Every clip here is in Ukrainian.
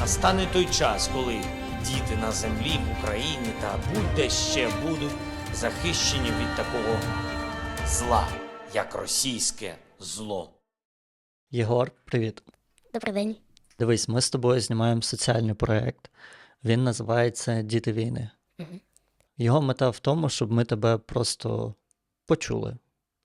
Настане той час, коли діти на землі в Україні та будь-де ще будуть захищені від такого зла, як російське зло. Єгор, привіт. Добрий день. Дивись, ми з тобою знімаємо соціальний проєкт. Він називається Діти війни. Мгм. Його мета в тому, щоб ми тебе просто почули.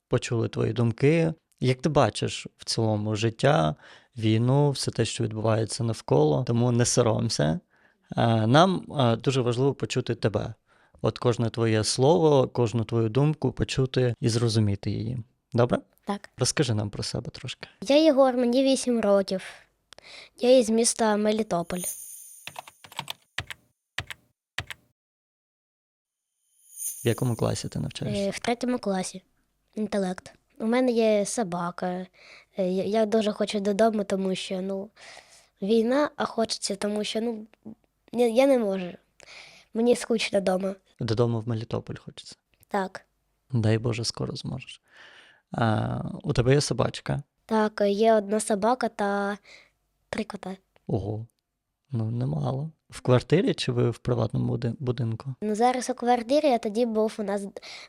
Почули твої думки. Як ти бачиш в цілому життя, війну, все те, що відбувається навколо, тому не соромся. Е, Нам е, дуже важливо почути тебе. От кожне твоє слово, кожну твою думку почути і зрозуміти її. Добре? Так. Розкажи нам про себе трошки. Я Єгор, мені 8 років. Я із міста Мелітополь. В якому класі ти навчаєшся? Е, В третьому класі. Інтелект. У мене є собака. Е, Я дуже хочу додому, тому що ну, війна, а хочеться, тому що ну, я, я не можу. Мені скучно вдома. Додому в Мелітополь хочеться. Так. Дай Боже, скоро зможеш. А, у тебе є собачка. Так, е, є одна собака та три кота. Ого. Ну, немало. В квартирі чи ви в приватному будинку? Ну, зараз у квартирі, а тоді був у нас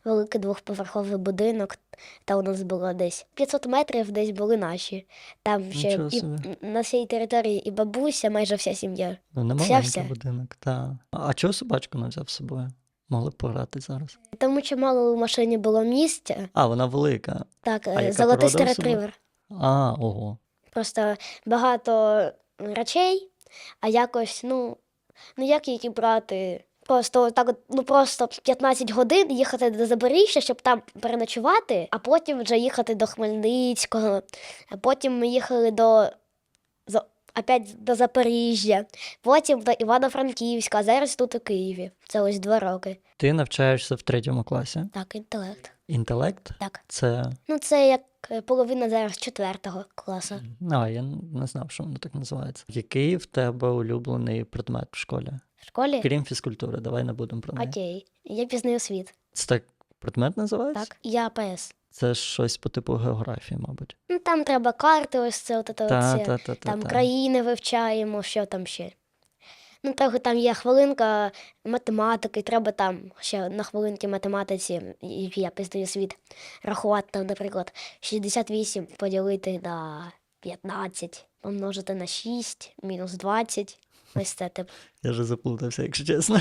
великий двохповерховий будинок, та у нас було десь 500 метрів, десь були наші. Там ще і, на всій території і бабуся, майже вся сім'я. Ну, не Вся- вся. будинок, так. А чого собачку не взяв з собою? Могли б пограти зараз. Тому що мало у машині було місця. А, вона велика. Так, А е, золотистий ретривер. А, ого. Просто багато речей, а якось, ну, ну як її брати? Просто так, от, ну просто 15 годин їхати до Запоріжжя, щоб там переночувати, а потім вже їхати до Хмельницького, а потім ми їхали до за- опять до Запоріжжя, потім до Івано-Франківська, а зараз тут у Києві. Це ось два роки. Ти навчаєшся в третьому класі. Так, інтелект. Інтелект Так. це. Ну, це як е, половина зараз четвертого класу. А, я не знав, що воно так називається. Який в тебе улюблений предмет в школі? В школі? Крім фізкультури, давай не будемо про неї. Окей. Я пізнаю світ. Це так предмет називається? Так, я АПС. Це щось по типу географії, мабуть. Ну, там треба карти, ось це, от, Та, та, та, та, там та. країни вивчаємо, що там ще. Ну, трохи там є хвилинка математики, треба там ще на хвилинці математиці, як я пізнаю світ, рахувати, там, наприклад, 68 поділити на 15, помножити на 6, мінус 20. Ось це тип. Я вже заплутався, якщо чесно.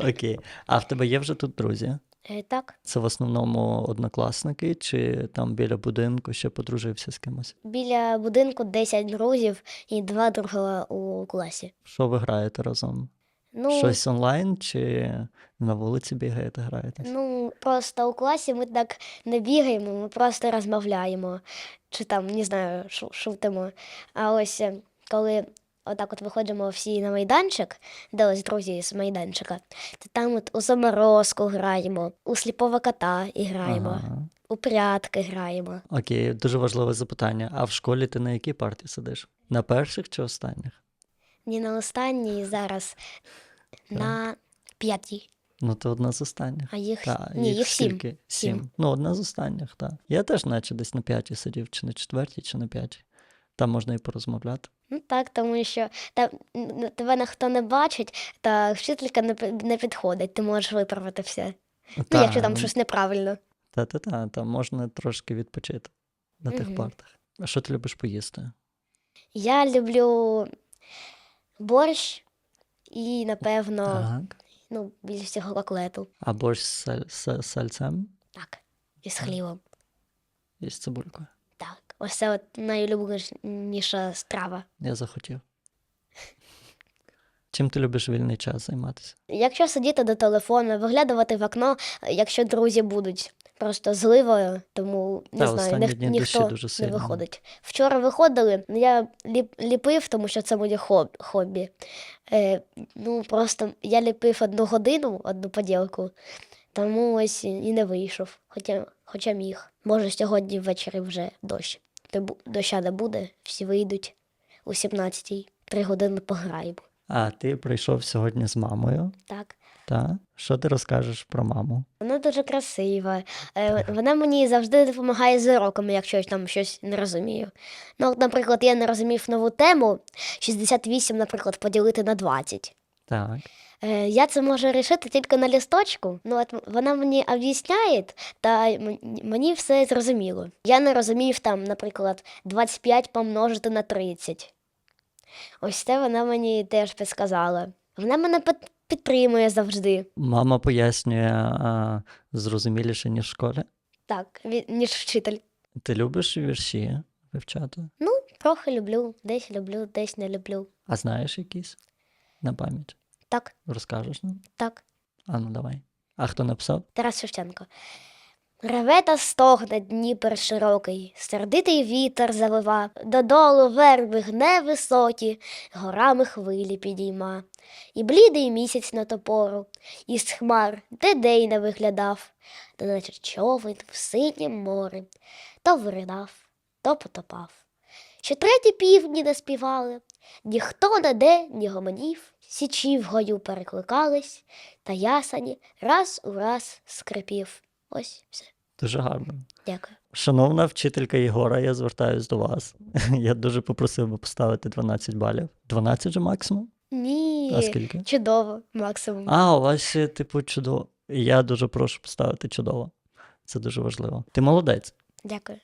Окей. А в тебе є вже тут друзі? Е, Так, Це в основному однокласники, чи там біля будинку ще подружився з кимось? біля будинку 10 друзів і два друга у класі. Що ви граєте разом? Ну, Щось онлайн чи на вулиці бігаєте, граєте? Ну, просто у класі ми так не бігаємо, ми просто розмовляємо, чи там, не знаю, шутимо. А ось е, коли отак от виходимо всі на майданчик, де ось друзі з майданчика, то там от у заморозку граємо, у сліпого кота і граємо, Ага. у прятки граємо. Окей, дуже важливе запитання. А в школі ти на якій парті сидиш? На перших чи останніх? Ні на останній зараз на п'ятій, Ну, то одна з останніх. а їх, Та, ні, їх сім. скільки? Сім. Сім. Ну, одна з останніх, так. Я теж, наче десь на п'ятій сидів, чи на четвертій, чи на п'ятій. Там можна і порозмовляти. Ну так, тому що там тебе ніхто не бачить, та вчителька не, не підходить, ти можеш виправити все. Ну, якщо там щось неправильно. Та-та-та, там можна трошки відпочити на тих Мгм. партах. А що ти любиш поїсти? Я люблю борщ і, напевно, Так. ну, більше всього коклету. А борщ з сальцем Так, із хлібом. і з цибулькою. Ось це от найулюбленіша страва. Я захотів. Чим ти любиш вільний час займатися? Якщо сидіти до телефону, виглядувати в окно, якщо друзі будуть просто зливою, тому не Та, знаю, ніх- дні ніхто дуже не сильно. виходить. Вчора виходили, я ліп, ліпив, тому що це моє хоб- хобі. Е, ну просто я ліпив одну годину, одну поділку, тому ось і не вийшов, хоча, хоча міг. Може, сьогодні ввечері вже дощ. Доща не буде, всі вийдуть о 17-й, три години пограємо. А ти прийшов сьогодні з мамою. Так. Та? Що ти розкажеш про маму? Вона дуже красива. Е, Вона мені завжди допомагає з уроками, якщо я там щось не розумію. Ну, от, наприклад, я не розумів нову тему 68, наприклад, поділити на 20. Так. Е, Я це можу рішити тільки на лісточку. Ну, от вона мені об'ясняє, та мені все зрозуміло. Я не розумів там, наприклад, 25 помножити на 30. Ось це вона мені теж підсказала. Вона мене підтримує завжди. Мама пояснює а, зрозуміліше, ніж в школі. Так, ніж вчитель. Ти любиш вірші вивчати? Ну, трохи люблю, десь люблю, десь не люблю. А знаєш якісь? На пам'ять? Так, Розкажеш нам? так. А ну давай. А хто написав? Тарас Шевченко. Реве та стогне Дніпер широкий, сердитий вітер завива, додолу верби гне високі, горами хвилі підійма. І блідий місяць на топору, із хмар, де дей не виглядав, та наче човен в синім морі, то виринав, то потопав. Ще треті півдні не співали, ніхто не де, ні гомонів, січі в гою перекликались, та ясані раз у раз скрипів. Ось все. Дуже гарно. Дякую. Шановна вчителька Єгора, я звертаюсь до вас. Я дуже попросив би поставити 12 балів. 12 же максимум? Ні. А скільки? Чудово, максимум. А, у вас ще, типу, чудово. Я дуже прошу поставити чудово. Це дуже важливо. Ти молодець. Дякую.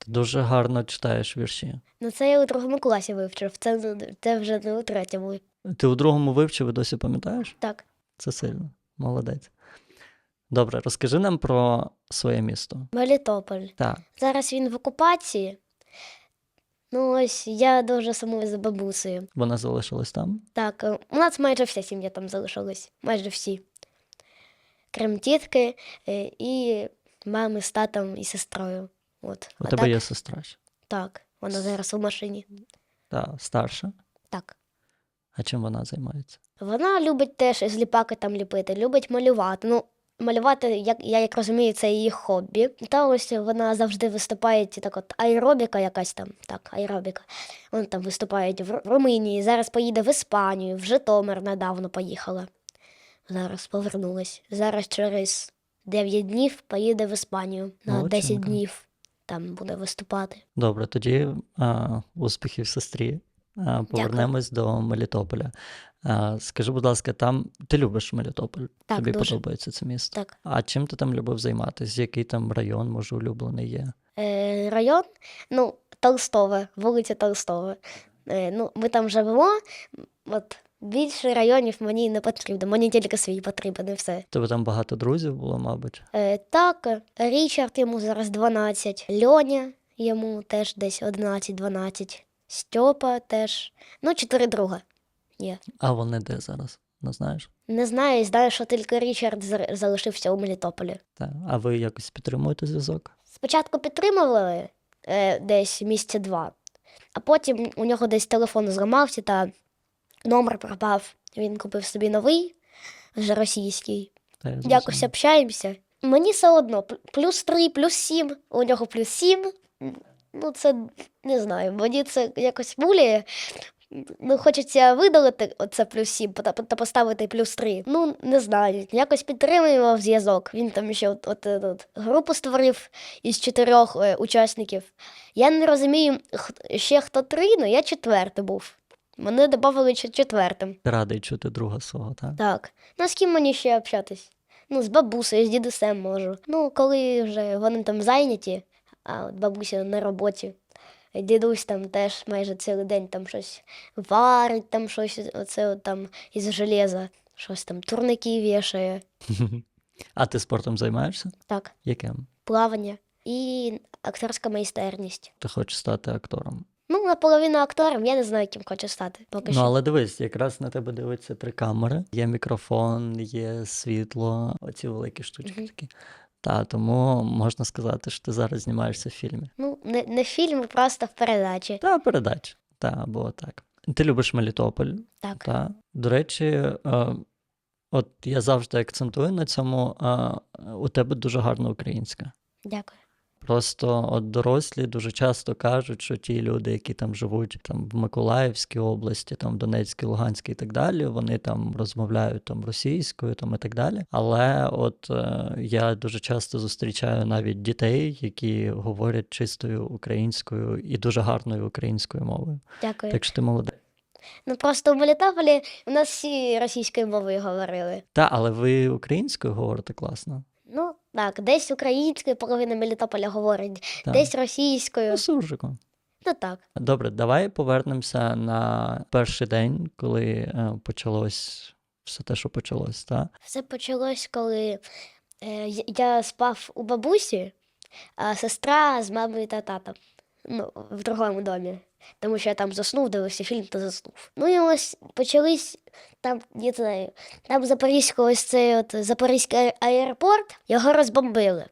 Ти дуже гарно читаєш вірші. Ну це я у другому класі вивчив. Це, це вже не у третьому. Ти у другому вивчив і досі пам'ятаєш? Так. Це сильно. Молодець. Добре, розкажи нам про своє місто. Мелітополь. Так. Зараз він в окупації. Ну, ось я дуже сумую за бабусею. Вона залишилась там. Так, е, у нас майже вся сім'я там залишилась. Майже всі. Крім тітки е, і мами з татом і сестрою. От. У а тебе так, є сестра. ще. так, вона зараз у машині. Так, старша. Так. А чим вона займається? Вона любить теж зліпаки там ліпити, любить малювати. Ну, малювати, як я як розумію, це її хобі. Та ось вона завжди виступає так от аеробіка якась там, так, аеробіка. Вона там виступають в Ру- Румунії, зараз поїде в Іспанію, в Житомир недавно поїхала. Зараз повернулась. Зараз через 9 днів поїде в Іспанію на 10 Молодчинка. днів. Там буде виступати. Добре, тоді а, успіхів сестрі. А, повернемось до Мелітополя. А, скажи, будь ласка, там ти любиш Мелітополь? Так, Тобі дуже. подобається це місто? Так. А чим ти там любив займатися? Який там район, може, улюблений є? Е, район, ну, Толстове, вулиця Толстове. Е, ну, ми там живемо. От більше районів мені не потрібно, мені тільки свій потрібен і все. Тебе там багато друзів було, мабуть. Е, так, Річард йому зараз 12, Льоня йому теж десь 11-12, Стьопа теж. Ну, чотири друга. Є. А вони де зараз? Не знаєш? Не знаю, знаю, що тільки Річард залишився у Мелітополі. Так. А ви якось підтримуєте зв'язок? Спочатку підтримували е, десь місяця два, а потім у нього десь телефон зламався та номер пропав. Він купив собі новий, вже російський. Та Якось общаємося. Мені все одно, плюс три, плюс сім, у нього плюс сім. Ну, це не знаю, мені це якось муляє. Ну, хочеться видалити оце плюс сім та, та поставити плюс три. Ну, не знаю. Якось підтримуємо зв'язок. Він там ще от, от, от, от групу створив із чотирьох е, учасників. Я не розумію х- ще хто три, але я четвертий був. Мене додали ще четвертим. Ти радий чути друга свого, так? Так. Ну, з ким мені ще общатись? Ну, з бабусею, з дідусем можу. Ну, коли вже вони там зайняті, а от бабуся на роботі. Дідусь там теж майже цілий день там щось варить, там щось оце от там із железа, щось там турники вішає. А ти спортом займаєшся? Так, Яким? плавання і акторська майстерність. Ти хочеш стати актором? Ну, наполовину актором, я не знаю, ким хочу стати. Поки Ну, що. але дивись, якраз на тебе дивиться три камери. Є мікрофон, є світло, оці великі штучки такі. Та, тому можна сказати, що ти зараз знімаєшся в фільмі. Ну, не, не фільм, просто в передачі. Та передача. Та, або так. Ти любиш Мелітополь. Так. Та. До речі, е, от я завжди акцентую на цьому. е, у тебе дуже гарна українська. Дякую. Просто от дорослі дуже часто кажуть, що ті люди, які там живуть там в Миколаївській області, там в Донецькій, Луганській і так далі, вони там розмовляють там російською, там і так далі. Але от е, я дуже часто зустрічаю навіть дітей, які говорять чистою українською і дуже гарною українською мовою. Дякую. Так що ти молодець. Ну просто в Мелітополі у нас всі російською мовою говорили. Та, але ви українською говорите класно. Ну, так, десь українською половина Мелітополя говорить, Так. десь російською. Ну, суржиком. Ну так. Добре, давай повернемося на перший день, коли е, почалось все те, що почалось, так? Все почалось, коли е, я- я спав у бабусі, а сестра з мамою та татом. Ну, в другому домі. Тому що я там заснув, дивився фільм та заснув. Ну і ось почались там, не знаю, там Запорізько, ось цей от Запорізький аеропорт, його розбомбили.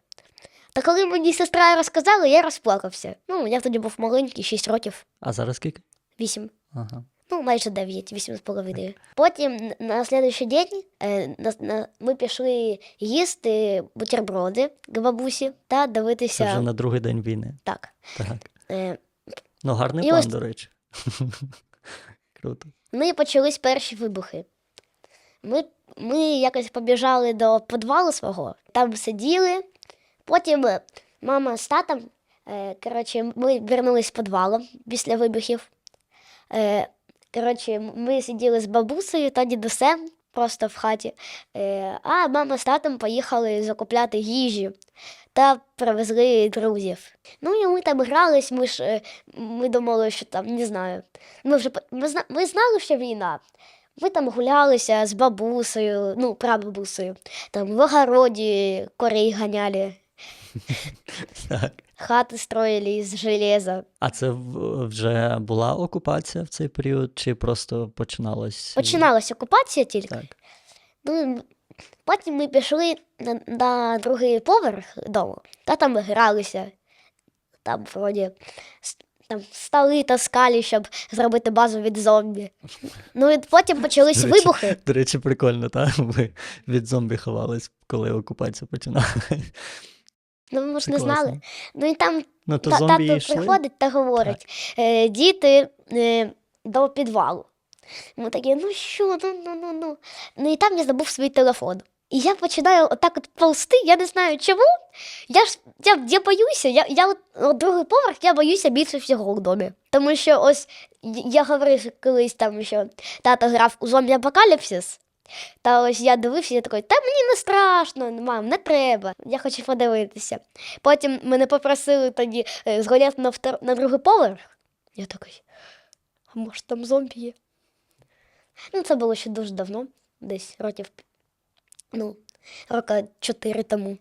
Та коли мені сестра розказала, я розплакався. Ну, я тоді був маленький, 6 років, А зараз скільки? 8. Ага. Ну, майже 9, 8 з половиною. Потім на слідуючий день е, на, на, ми пішли їсти бутерброди к бабусі та дивитися. Це вже на другий день війни. Так. Так. Е, Ну, гарний І план, ось- до речі. Круто. ну і почались перші вибухи. Ми, ми якось побіжали до підвалу свого, там сиділи. Потім е, мама з татом, е, коротше, ми вернулись з підвалу після вибухів. Е, коротше, ми сиділи з бабусею та дідусем просто в хаті. Е, а мама з татом поїхали закупляти їжі та привезли друзів. Ну і ми там грались, ми ж е, ми думали, що там, не знаю. Ми вже ми, ми знали, що війна. Ми там гулялися з бабусею, ну, прабабусею, там в огороді корей ганяли, Так. хати строїли із железа. А це вже була окупація в цей період, чи просто починалось? Починалася окупація тільки. Так. Ну, потім ми пішли на, на другий поверх дому, та там гралися. Там вроді там столи таскали, щоб зробити базу від зомбі. Ну і потім почались До речі, вибухи. До речі, прикольно, так? Ви від зомбі ховались, коли окупація починалась. Ну, ми ж не знали. Ну і там Ну, то та, зомбі тато йшли. приходить та говорить: е, діти е, до підвалу. Ми такі, ну що, ну, ну, ну, ну. Ну і там я забув свій телефон. І я починаю отак от ползти, я не знаю чому. Я ж я, я боюся, я, я от, от другий поверх я боюся більше всього в домі. Тому що ось я говорив колись там, що тато грав у зомбі апокаліпсис. Та ось я дивився, я такий, та мені не страшно, мам, не треба. Я хочу подивитися. Потім мене попросили тоді е, згоняти на, втор... на другий поверх. Я такий, а може там зомбі є? Ну, це було ще дуже давно, десь років, ну, рока чотири тому.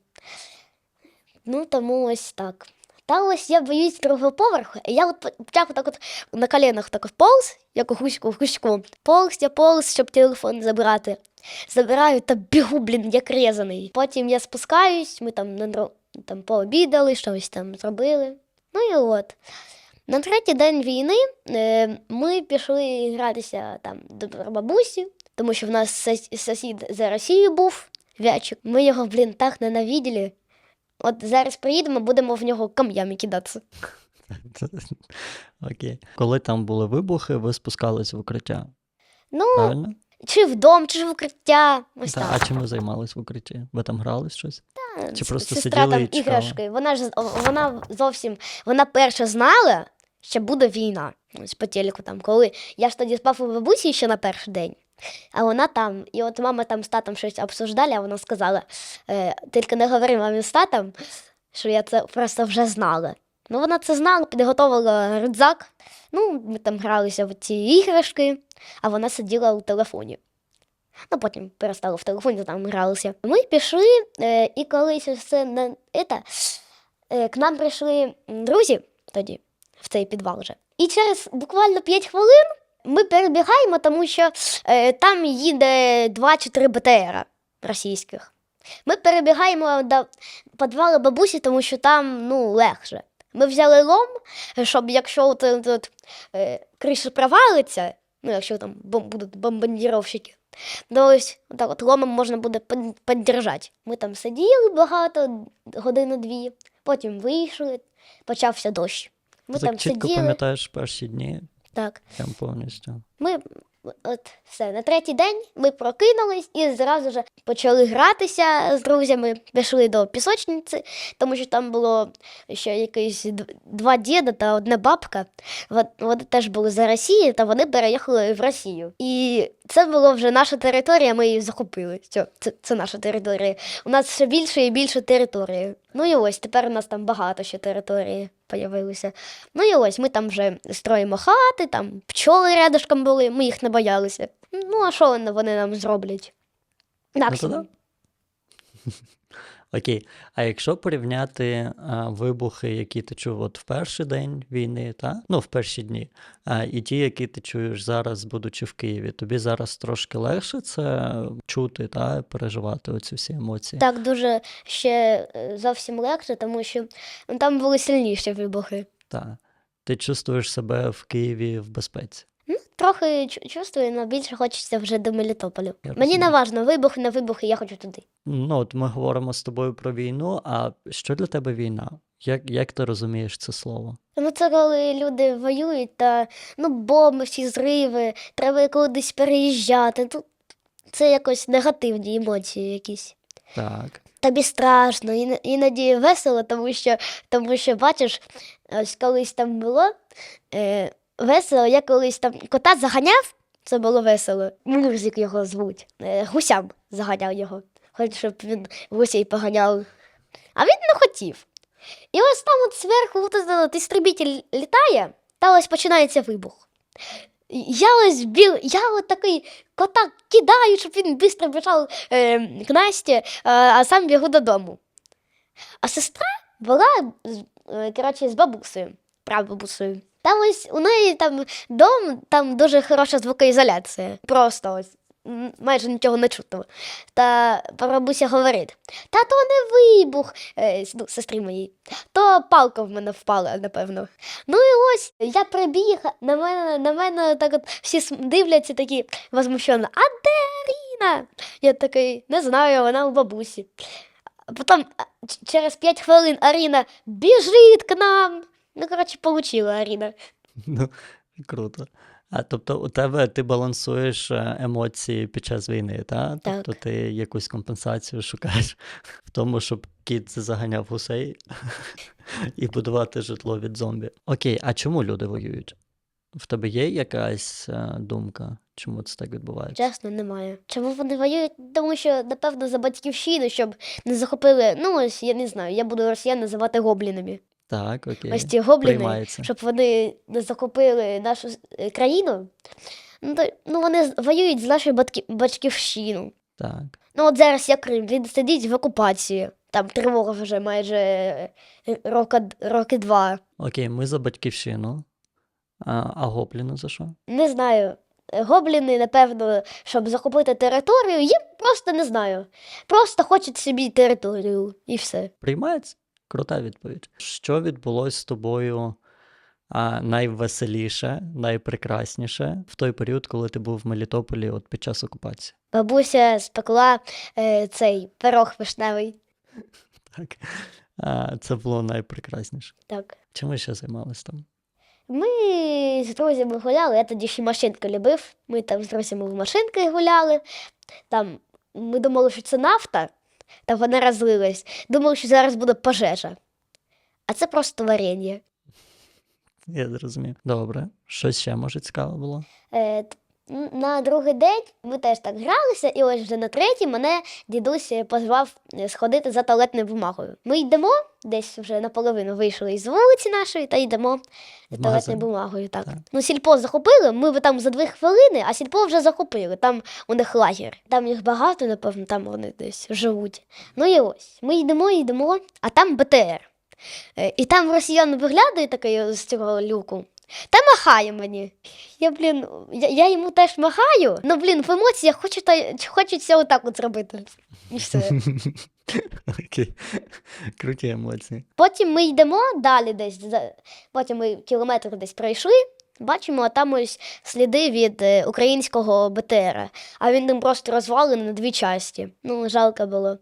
Ну, тому ось так. Та ось я боюсь другого поверху, і я от почав так от на коленах так от полз, як у гуську, гуську. Полз я полз, щоб телефон забрати. Забираю та бігу, блін, як резаний. Потім я спускаюсь, ми там, там пообідали, щось там зробили. Ну і от. На третій день війни е, ми пішли гратися там до бабусі, тому що в нас сусід за Росією був, Вячик. Ми його, блін, так ненавиділи. От зараз приїдемо, будемо в нього кам'ями кидатися. Окей. Коли там були вибухи, ви спускались в укриття. Ну, Правильно? чи в дом, чи в укриття. Ось Та, так. а чим ви займались в укритті? Ви там грали щось? чи просто сестра сиділи там і чекали? іграшки. Вона ж вона зовсім вона перша знала, що буде війна. Ось по телеку там, коли я ж тоді спав у бабусі ще на перший день. А вона там, і от мама там з татом щось обсуждали, а вона сказала: е, тільки не говори мамі з татом, що я це просто вже знала. Ну, вона це знала, підготовила рюкзак. Ну, ми там гралися в ці іграшки, а вона сиділа у телефоні. Ну, потім перестала в телефоні, там гралися. Ми пішли, е, і колись все на это, е, к нам прийшли друзі тоді, в цей підвал вже. І через буквально 5 хвилин ми перебігаємо, тому що е, там їде 2 чи 3 БТРа російських. Ми перебігаємо до підвалу бабусі, тому що там ну, легше. Ми взяли лом, щоб якщо от, е, криша провалиться, ну, якщо там будуть бомбардировщики, то ось так от ломом можна буде під- піддержати. Ми там сиділи багато, годину-дві, потім вийшли, почався дощ. Ми Ти так там чітко сиділи. пам'ятаєш перші дні, Так. прям повністю. Ми от все, на третій день ми прокинулись і зразу ж почали гратися з друзями, пішли до пісочниці, тому що там було ще якісь д- два діда та одна бабка. Вон- Вони теж були з Росії, та вони переїхали в Росію. І це було вже наша територія, ми її захопили. Все, це, це наша територія. У нас все більше і більше території. Ну і ось тепер у нас там багато ще території появилося. Ну і ось ми там вже строїмо хати, там пчоли рядышком були, ми їх не боялися. Ну, а що вони, нам зроблять? Максимум. да. Окей, а якщо порівняти а, вибухи, які ти чув от в перший день війни, та? ну в перші дні, а, і ті, які ти чуєш зараз, будучи в Києві, тобі зараз трошки легше це чути та переживати оці всі емоції. Так, дуже ще е, зовсім легше, тому що ну, там були сильніші вибухи. Та. Ти чувствуєш себе в Києві в безпеці. Трохи чувствую, але більше хочеться вже до Мелітополю. Я Мені не важно, вибух, не вибухи, я хочу туди. Ну, от ми говоримо з тобою про війну, а що для тебе війна? Як, як ти розумієш це слово? Ну, це коли люди воюють та ну, бомби, всі зриви, треба кудись переїжджати. Ну, це якось негативні емоції якісь. Так. Тобі страшно, іноді весело, тому що, тому що бачиш, ось колись там було е, весело, я колись там кота заганяв, це було весело. Мурзик його звуть. Е, гусям заганяв його. Хоч щоб він гусей поганяв. А він не хотів. І ось там от зверху от, істребитель літає, та ось починається вибух. Я ось біл, я от такий кота кидаю, щоб він швидко біжав е, к Насті, е, а сам бігу додому. А сестра була е, коротше, з бабусею, прабабусею. Там ось у неї там дом, там дуже хороша звукоізоляція. Просто ось майже нічого не чутно. Та бабуся говорить: та то не вибух, е, ну, сестрі моїй, то палка в мене впала, напевно. Ну і ось я прибіг, на мене, на мене так от всі дивляться такі возмущено. А де Аріна? Я такий, не знаю, вона у бабусі. Потім через 5 хвилин Аріна біжить к нам. Ну, коротше, получила Аріна. Ну, круто. А тобто у тебе ти балансуєш е, емоції під час війни, та? Так. Тобто ти якусь компенсацію шукаєш в тому, щоб кіт заганяв гусей і будувати житло від зомбі. Окей, а чому люди воюють? В тебе є якась е, думка, чому це так відбувається? Чесно, немає. Чому вони воюють? Тому що, напевно, за батьківщину, щоб не захопили. Ну, ось я не знаю, я буду росіян називати гоблінами. Так, окей. Ось ці гобліни, Приймається. щоб вони не захопили нашу е, країну. Ну, то, ну вони з- воюють з нашою батьки- батьківщиною. Так. Ну, от зараз я Крим, він сидить в окупації. Там тривога вже майже е, рока, роки два. Окей, ми за батьківщину. А, а гобліни за що? Не знаю. Е, Гобліни, напевно, щоб захопити територію, їм просто не знаю. Просто хочуть собі територію і все. Приймається? Крута відповідь. Що відбулося з тобою а, найвеселіше, найпрекрасніше в той період, коли ти був в Мелітополі от під час окупації? Бабуся спекла е, цей пирог вишневий. Так. А, це було найпрекрасніше. Так. Чим ви ще займалися там? Ми з друзями гуляли, я тоді ще машинки любив. Ми там з друзями в машинки гуляли. Там ми думали, що це нафта, та вона розлилась. Думав, що зараз буде пожежа. А це просто варення. Я зрозумів. Добре. Що ще може цікаво було? Е, на другий день ми теж так гралися, і ось вже на третій мене дідусь позвав е, сходити за туалетною бумагою. Ми йдемо, десь вже наполовину вийшли із вулиці нашої та йдемо за туалетною бумагою. Так. Так. Ну, сільпо захопили, ми би там за дві хвилини, а сільпо вже захопили. Там у них лагер. Там їх багато, напевно, там вони десь живуть. Ну і ось. Ми йдемо, йдемо, а там БТР. Е, І там росіян виглядає такий з цього люку. Та махає мені. Я, блін, я, я йому теж махаю, ну, блін, в емоціях хочу, та, хочеться отак от зробити. І все. Окей. Круті емоції. Потім ми йдемо далі десь. за- Потім ми кілометр десь пройшли. Бачимо, а там ось сліди від е, українського БТРа, а він там просто розвалений на дві часті. Ну, жалко було.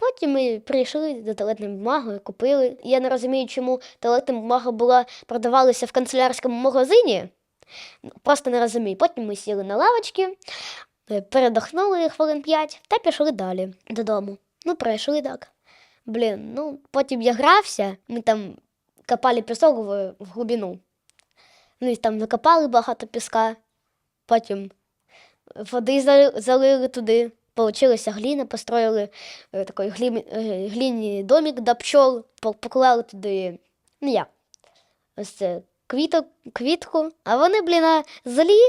Потім ми прийшли за туалетною бумагою, купили. Я не розумію, чому туалетна бумага була продавалася в канцелярському магазині. Просто не розумію. Потім ми сіли на лавочки, е, передохнули хвилин п'ять та пішли далі додому. Ну, пройшли так. Блін, ну потім я грався, ми там копали пісок в, в глибину. Ну і там накопали багато піска, потім води залили туди, получилася гліна, построїли е, такий глі, е, гліні домик до пчол, поклали туди, ну як, ось це квіток, квітку, а вони, блін, а злі.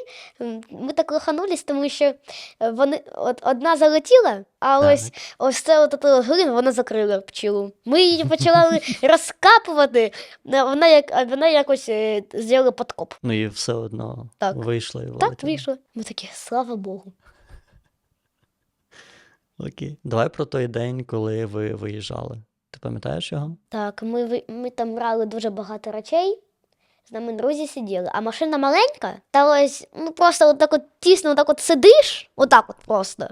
Ми так лоханулись, тому що е, вони от одна залетіла, а Так. ось ось це от ото глину вона закрила пчелу. Ми її почали розкапувати, а вона як вона якось е, зробила подкоп. Ну і все одно Так. вийшло і Так вийшло. Ми такі, слава Богу. Окей. Давай про той день, коли ви виїжджали. Ти пам'ятаєш його? Так, ми, ми там брали дуже багато речей. З нами друзі сиділи, а машина маленька, та ось ну просто отак от тісно, отак от сидиш, отак от просто.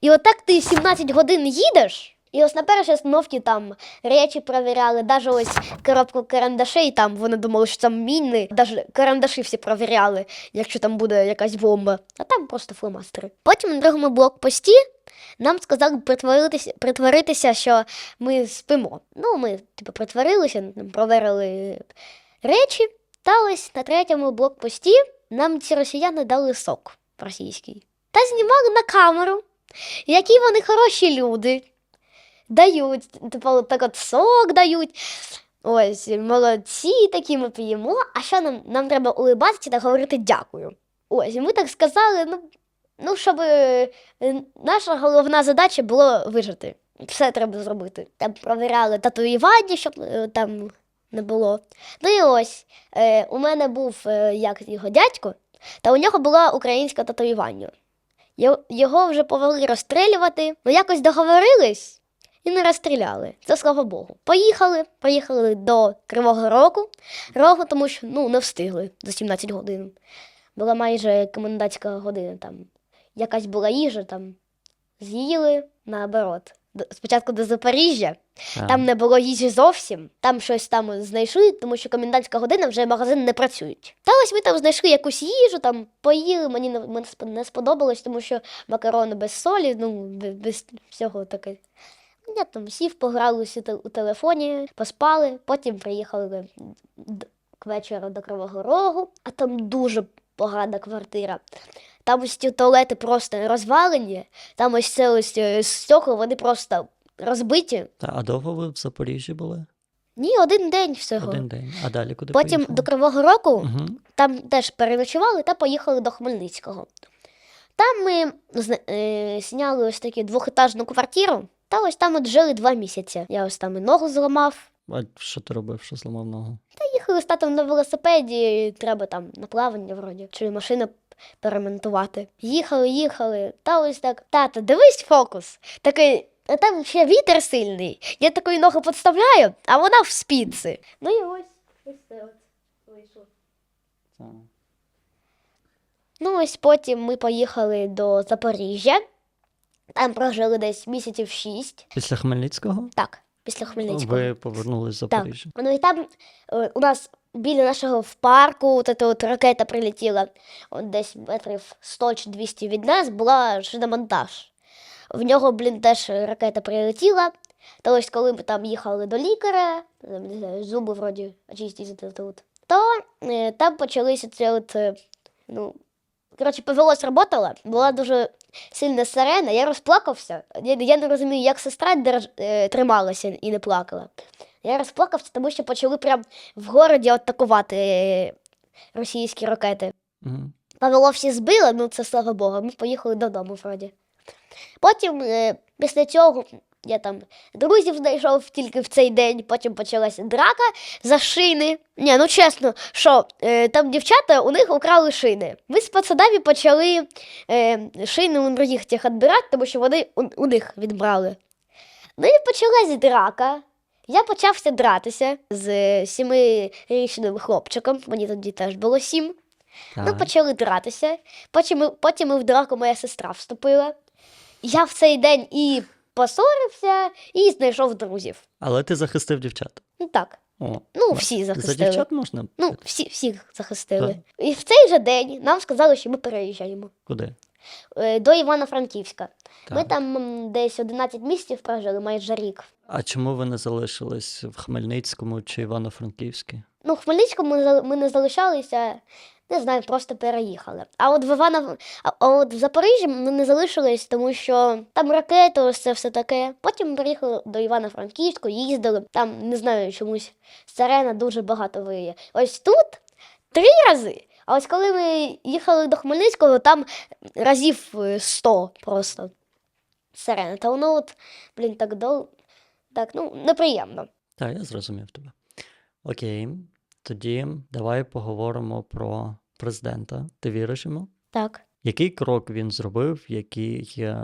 І отак ти 17 годин їдеш. І ось на першій остановці там речі перевіряли, навіть ось коробку карандашей, там вони думали, що там міни, навіть карандаші всі перевіряли, якщо там буде якась бомба, а там просто фломастери. Потім на другому блокпості нам сказали притворитися, притворитися, що ми спимо. Ну, ми типу, притворилися, нам проверили речі, та ось на третьому блокпості нам ці росіяни дали сок російський. Та знімали на камеру, які вони хороші люди. Дають, типу, так от сок дають. Ось, молодці, такі ми п'ємо. А що нам, нам треба улибатися та говорити дякую. Ось, і ми так сказали, ну, ну щоб е, наша головна задача була вижити. Все треба зробити. Там провіряли татуювання, щоб е, там не було. Ну і ось, е, у мене був е, як його дядько, та у нього була українська татуювання. Його вже повели розстрілювати, ну якось договорились і не розстріляли. Це слава Богу. Поїхали, поїхали до Кривого Рогу, Рогу, тому що ну, не встигли за 17 годин. Була майже комендантська година там. Якась була їжа там. З'їли наоборот. Спочатку до Запоріжжя, Так. там не було їжі зовсім, там щось там знайшли, тому що комендантська година вже магазини не працюють. Та ось ми там знайшли якусь їжу, там поїли, мені не, не сподобалось, тому що макарони без солі, ну, без, без всього таке. Там сів, погралися у телефоні, поспали, потім приїхали к вечору до Кривого Рогу, а там дуже погана квартира. Там ось ті туалети просто розвалені, там ось це ось е, стекла, вони просто розбиті. Та, а довго ви в Запоріжжі були? Ні, один день всього. Один день. А далі куди Потім поїхали? до Кривого Року Угу. там теж переночували та поїхали до Хмельницького. Там ми е, зняли ось таку двохетажну квартиру, та ось там от жили два місяці. Я ось там і ногу зламав. А що ти робив, що зламав ногу? Та їхали з татом на велосипеді, треба там на плавання вроді, чи машину перемонтувати. Їхали, їхали, та ось так. Тата, дивись фокус. Такий, а там ще вітер сильний. Я такої ногу підставляю, а вона в спідці. Ну і ось, ось це от вийшло. Ну, ось потім ми поїхали до Запоріжжя. Там прожили десь місяців шість. Після Хмельницького? Так, після Хмельницького. Ви повернулись з Запоріжжя. Ну і там е, у нас біля нашого в парку от эта от ракета прилетіла. От десь метрів 100 чи 200 від нас була шиномонтаж. В нього, блін, теж ракета прилетіла. Та ось коли ми там їхали до лікаря, там, не знаю, зуби вроді очистити тут, то е, там почалися це от, е, ну, коротше, повелось работала, була дуже сильна сирена, я розплакався. Я, я не розумію, як сестра держ, е, трималася і не плакала. Я розплакався, тому що почали прям в городі атакувати е, російські ракети. Угу. Павело всі збили, ну це слава Богу, ми поїхали додому вроді. Потім, е, після цього, я там друзів знайшов тільки в цей день, потім почалася драка за шини. Ні, ну чесно, що е, там дівчата у них украли шини. Ми з пацанами почали е, шини у других тих відбирати, тому що вони у, у них відбрали. Ну і почалась драка. Я почався дратися з е, сімирічним хлопчиком, мені тоді теж було сім. Ну, почали дратися. Потім, потім в драку моя сестра вступила. Я в цей день і посорився і знайшов друзів. Але ти захистив дівчат. Ну так. О, Ну, да. всі За дівчат можна? Ну, всі, всіх захистили. І в цей же день нам сказали, що ми переїжджаємо Куди? е, до Івано-Франківська. Ми там десь 11 місяців прожили, майже рік. А чому ви не залишились в Хмельницькому чи Івано-Франківській? Ну, в Хмельницькому ми не залишалися, не знаю, просто переїхали. А от в Івано, а от в Запоріжжі ми не залишились, тому що там ракети, ось це все таке. Потім приїхали до Івано-Франківську, їздили. Там не знаю, чомусь сирена дуже багато виє. Ось тут три рази. А ось коли ми їхали до Хмельницького, там разів е, 100 просто сирена. Та воно от, блін, так дол... так, ну, неприємно. Так, я зрозумів тебе. Окей, тоді давай поговоримо про президента. Ти віриш йому? Так. Який крок він зробив, який е,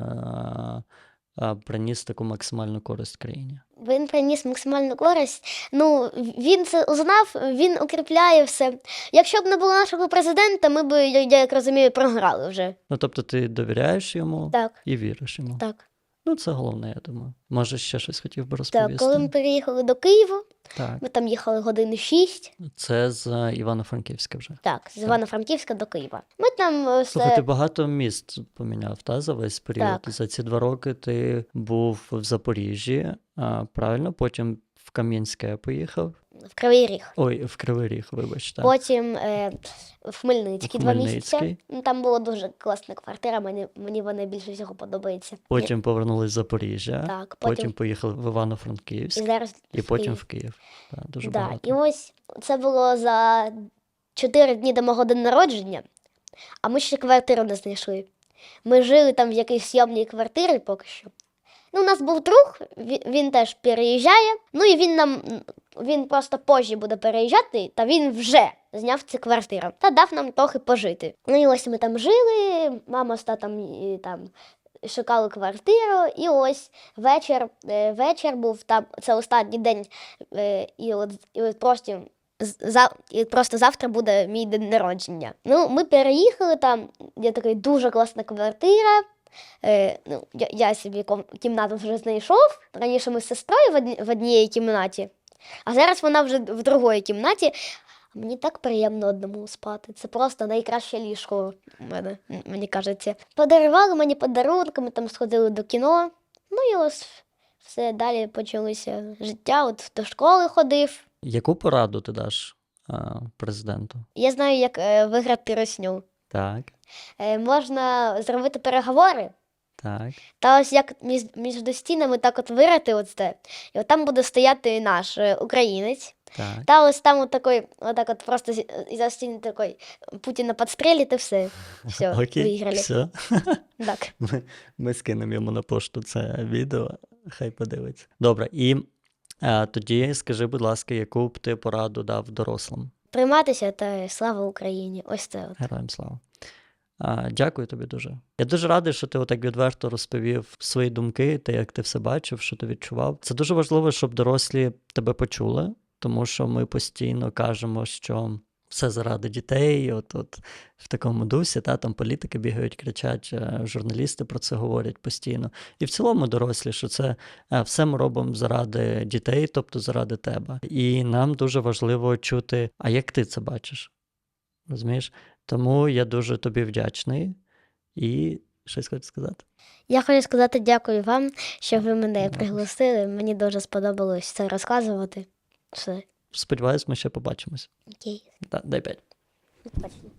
е, приніс таку максимальну користь країні? Він приніс максимальну користь. Ну, він це узнав, він укріпляє все. Якщо б не було нашого президента, ми б, я як розумію, програли вже. Ну, тобто ти довіряєш йому Так, і віриш йому. так. Ну, це головне, я думаю. Може, ще щось хотів би Так, розповісти? коли ми переїхали до Києва, Так, ми там їхали години шість. це з Івано-Франківська вже. Так, з Івано-Франківська до Києва. Ми там е, Слухай, ти багато міст поміняв, та, за весь період. Так. За ці два роки ти був в Запоріжжі, а, правильно, потім в Кам'янське поїхав. В Кривий Ріг. Ой, в Кривий Ріг, вибач, так. Потім е, в Хмельницький два місяці. Ну, Там була дуже класна квартира, мені, мені вона більше всього подобається. Потім повернулись в Запоріжжя, Так, потім, потім- поїхали в Івано-Франківськ, зараз і в потім Київ. в Київ. Так, дуже Да, багато. і ось це було за чотири дні до мого дня народження, а ми ще квартиру не знайшли. Ми жили там в якійсь сйомній квартирі поки що. Ну, у нас був друг, він, теж переїжджає. Ну і він нам він просто позже буде переїжджати, та він вже зняв цю квартиру та дав нам трохи пожити. Ну і ось ми там жили, мама з татом і, там шукали квартиру, і ось вечір, е, вечір був там, це останній день, е, і от, і от просто. За, і просто завтра буде мій день народження. Ну, ми переїхали там, є така дуже класна квартира. Е, ну, я, я собі кімнату вже знайшов. Раніше ми з сестрою в, одні, в одній кімнаті, а зараз вона вже в другій кімнаті. Мені так приємно одному спати. Це просто найкраще ліжко у мене, мені кажеться. Подарували мені подарунки, ми там сходили до кіно. Ну і ось все далі почалося життя. От до школи ходив. Яку пораду ти даш а, президенту? Я знаю, як е, виграти росню. Так, Е, можна зробити переговори. так. Та ось як між, між стінами так от вирити от це. І от там буде стояти наш е, українець. Так. Та ось там от такой, отак от просто за стіни такой Путіна підстрелить і все. Все, Окей, виграли. все. Так. Ми, ми скинемо йому на пошту це відео, хай подивиться. Добре, і а, тоді скажи, будь ласка, яку б ти пораду дав дорослим? Триматися та слава Україні. Ось це от. Героям слава. Дякую тобі дуже. Я дуже радий, що ти отак відверто розповів свої думки, те, як ти все бачив, що ти відчував. Це дуже важливо, щоб дорослі тебе почули, тому що ми постійно кажемо, що все заради дітей, от, от в такому дусі, та там політики бігають, кричать, е, журналісти про це говорять постійно. І в цілому дорослі, що це е, все ми робимо заради дітей, тобто заради тебе. І нам дуже важливо чути, а як ти це бачиш? Розумієш? Тому я дуже тобі вдячний і щось хочу сказати. Я хочу сказати дякую вам, що ви мене пригласили. Мені дуже сподобалось це розказувати. Все. Сподіваюсь, ми ще побачимось. Окей. Да, дай п'ять. Побачення.